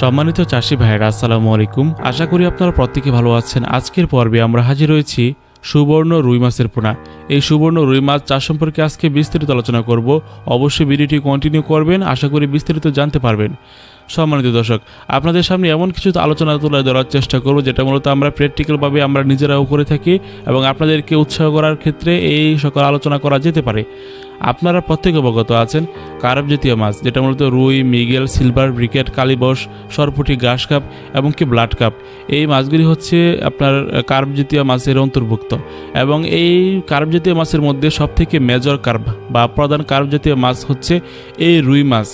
সম্মানিত চাষি ভাইয়েরা, আসসালামু আলাইকুম। আশা করি আপনারা প্রত্যেকে ভালো আছেন। আজকের পর্বে আমরা হাজির হয়েছি সুবর্ণ রুই মাছের পোনা। এই সুবর্ণ রুই মাছ চাষ সম্পর্কে আজকে বিস্তারিত আলোচনা করব। অবশ্যই ভিডিওটি কন্টিনিউ করবেন, আশা করি বিস্তারিত জানতে পারবেন। সম্মানিত দর্শক, আপনাদের সামনে এমন কিছু আলোচনা তুলে ধরার চেষ্টা করব, যেটা মূলত আমরা প্র্যাকটিক্যালভাবে আমরা নিজেরাও করে থাকি এবং আপনাদেরকে উৎসাহ করার ক্ষেত্রে এই সকল আলোচনা করা যেতে পারে। আপনারা প্রত্যেকে অবগত আছেন কারব জাতীয় মাছ, যেটা মূলত রুই, মিগেল, সিলভার, ব্রিকেট কালিবস সরপুটি গ্রাস কাপ এবং কি ব্লাড কাপ। এই মাছগুলি হচ্ছে আপনার কার্ব জাতীয় মাছের অন্তর্ভুক্ত এবং এই কার্ব জাতীয় মাছের মধ্যে সবথেকে মেজর কার্ব বা প্রধান কার্ব জাতীয় মাছ হচ্ছে এই রুই মাছ।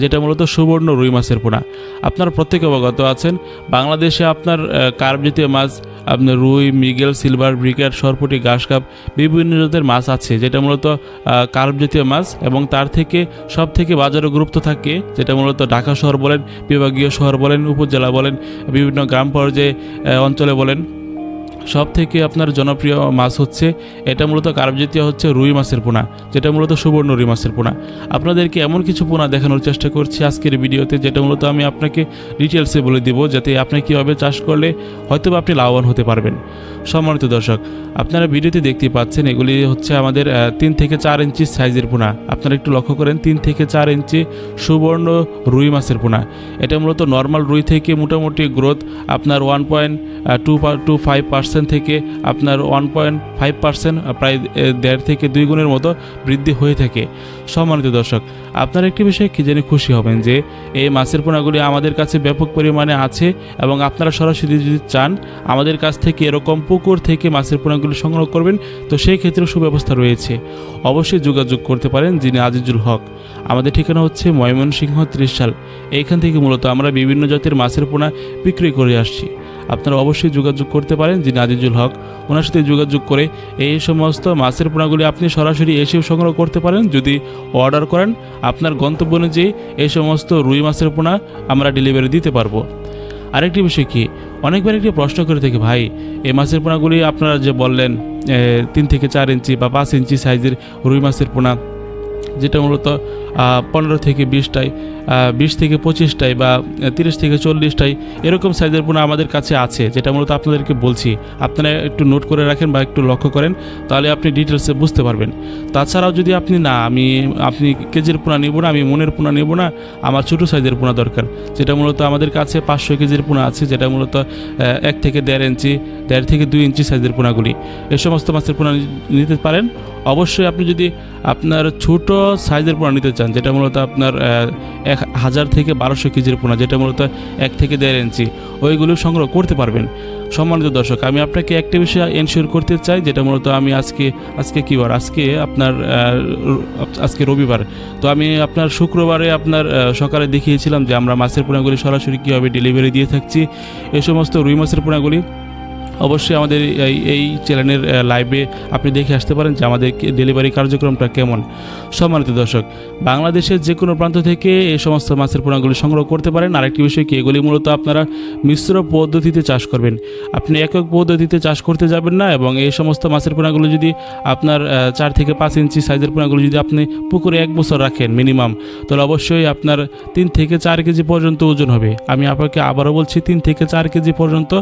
যেটা মূলত সুবর্ণ রুই মাছের পোনা। আপনার প্রত্যেকে অবগত আছেন, বাংলাদেশে আপনার কার্ব জাতীয় মাছ, আপনার রুই, মিগেল, সিলভার, ব্রিকেট, সরপুটি, ঘাস কাপ, বিভিন্ন জাতের মাছ আছে, যেটা মূলত কার্ব জাতীয় মাছ এবং তার থেকে সব থেকে বাজারে গুরুত্ব থাকে, যেটা মূলত ঢাকা শহর বলেন, বিভাগীয় শহর বলেন, উপজেলা বলেন, বিভিন্ন গ্রাম পর্যায়ে অঞ্চলে বলেন। সব থেকে আপনার জনপ্রিয় মাছ হচ্ছে, এটা মূলত কার্ব জাতীয় হচ্ছে রুই মাছের পোনা, যেটা মূলত সুবর্ণ রুই মাছের পোনা। আপনাদেরকে এমন কিছু পোনা দেখানোর চেষ্টা করছি আজকের ভিডিওতে, যেটা মূলত আমি আপনাকে ডিটেলসে বলে দিব, যাতে আপনি কীভাবে চাষ করলে হয়তো আপনি লাভবান হতে পারবেন। সম্মানিত দর্শক, আপনারা ভিডিওতে দেখতে পাচ্ছেন, এগুলি হচ্ছে আমাদের তিন থেকে চার ইঞ্চি সাইজের পোনা। আপনারা একটু লক্ষ্য করেন, তিন থেকে চার ইঞ্চি সুবর্ণ রুই মাছের পোনা। এটা মূলত নর্মাল রুই থেকে মোটামুটি গ্রোথ আপনার one point two two five percent থেকে আপনার ওয়ান পয়েন্ট ফাইভ পার্সেন্ট প্রায় দেড় থেকে দুই গুণের মতো বৃদ্ধি হয়ে থাকে। সম্মানিত দর্শক, আপনার একটি বিষয়ে কি জেনে খুশি হবেন যে, এই মাছের পোনাগুলি আমাদের কাছে ব্যাপক পরিমাণে আছে এবং আপনারা সরাসরি যদি চান, আমাদের কাছ থেকে এরকম পুকুর থেকে মাছের পোনাগুলি সংগ্রহ করবেন, তো সেই ক্ষেত্রে সুব্যবস্থা রয়েছে। অবশ্যই যোগাযোগ করতে পারেন যিনি আজিজুল হক। আমাদের ঠিকানা হচ্ছে ময়মনসিংহ ত্রিশাল। এইখান থেকে মূলত আমরা বিভিন্ন জাতের মাছের পোনা বিক্রি করে আসছি। আপনারা অবশ্যই যোগাযোগ করতে পারেন, যিনি আজিজুল হক। ওনার সাথে যোগাযোগ করে এই সমস্ত মাছের পোনাগুলি আপনি সরাসরি এসেও সংগ্রহ করতে পারেন। যদি অর্ডার করেন, আপনার গন্তব্য অনুযায়ী এই সমস্ত রুই মাছের পোনা আমরা ডেলিভারি দিতে পারব। আরেকটি বিষয় কি, অনেকবার একটি প্রশ্ন করে থাকি, ভাই, এই মাছের পোনাগুলি আপনারা যে বললেন তিন থেকে চার ইঞ্চি বা পাঁচ ইঞ্চি সাইজের রুই মাছের পোনা যেটা মূলত পনেরো থেকে বিশটাই বিশ থেকে পঁচিশটাই বা তিরিশ থেকে চল্লিশটাই এরকম সাইজের পোনা আমাদের কাছে আছে, যেটা মূলত আপনাদেরকে বলছি। আপনারা একটু নোট করে রাখেন বা একটু লক্ষ্য করেন, তাহলে আপনি ডিটেলসে বুঝতে পারবেন। তাছাড়াও যদি আপনি না, আমি, আপনি কেজির পোনা নেব না, আমি মনের পোনা নেব না, আমার ছোটো সাইজের পোনা দরকার, যেটা মূলত আমাদের কাছে পাঁচশো কেজির পোনা আছে, যেটা মূলত এক থেকে দেড় ইঞ্চি, দেড় থেকে দুই ইঞ্চি সাইজের পোনাগুলি। এ সমস্ত মাছের পোনা নিতে পারেন। অবশ্যই আপনি যদি আপনার ছোট সাইজের পোনা নিতে চান, যেটা মূলত আপনার এক হাজার থেকে বারোশো কেজির পোনা, যেটা মূলত এক থেকে দেড় ইঞ্চি। ওইগুলো সংগ্রহ করতে পারবেন। সম্মানিত দর্শক, আমি আপনাকে একটা বিষয় এনশিওর করতে চাই, যেটা মূলত আমি আজকে আজকে কী বার? আজকে আপনার আজকে রবিবার। তো আমি আপনার শুক্রবারে আপনার সকালে দেখিয়েছিলাম যে আমরা মাছের পোনাগুলি সরাসরি কীভাবে ডেলিভারি দিয়ে থাকছি। এই সমস্ত রুই মাছের পোনাগুলি অবশ্যই আমাদের এই চ্যানেলের লাইভে আপনি দেখে আসতে পারেন যে আমাদের ডেলিভারি কার্যক্রমটা কেমন। সম্মানিত দর্শক, বাংলাদেশের যে কোনো প্রান্ত থেকে এই সমস্ত মাছের পোনাগুলি সংগ্রহ করতে পারেন। আরেকটি বিষয় কি, এগুলি মূলত আপনারা মিশ্র পদ্ধতিতে চাষ করবেন। আপনি একক পদ্ধতিতে চাষ করতে যাবেন না এবং এই সমস্ত মাছের পোনাগুলো যদি আপনার চার থেকে পাঁচ ইঞ্চি সাইজের পোনাগুলো যদি আপনি পুকুরে এক বছর রাখেন মিনিমাম, তাহলে অবশ্যই আপনার তিন থেকে চার কেজি পর্যন্ত ওজন হবে। আমি আপনাকে আবারও বলছি, তিন থেকে চার কেজি পর্যন্ত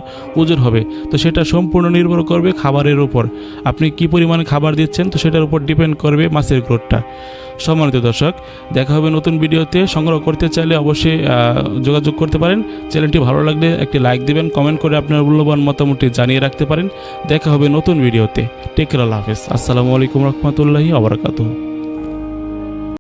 ওজন হবে। তো সেটা সম্পূর্ণ নির্ভর করবে খাবারের উপর। আপনি কি পরিমাণে খাবার দিচ্ছেন তো সেটার উপর ডিপেন্ড করবে মাছের গ্রোথটা। সম্মানিত দর্শক, দেখা হবে নতুন ভিডিওতে। সংগ্রহ করতে চাইলে অবশ্যই যোগাযোগ করতে পারেন। চ্যানেলটি ভালো লাগলে একটি লাইক দিবেন, কমেন্ট করে আপনার মূল্যবান মতামতটি জানিয়ে রাখতে পারেন। দেখা হবে নতুন ভিডিওতে। টেক কেয়ার, আল্লাহ হাফেজ। আসসালামু আলাইকুম রহমতুল্লাহি আবরাকাতুহ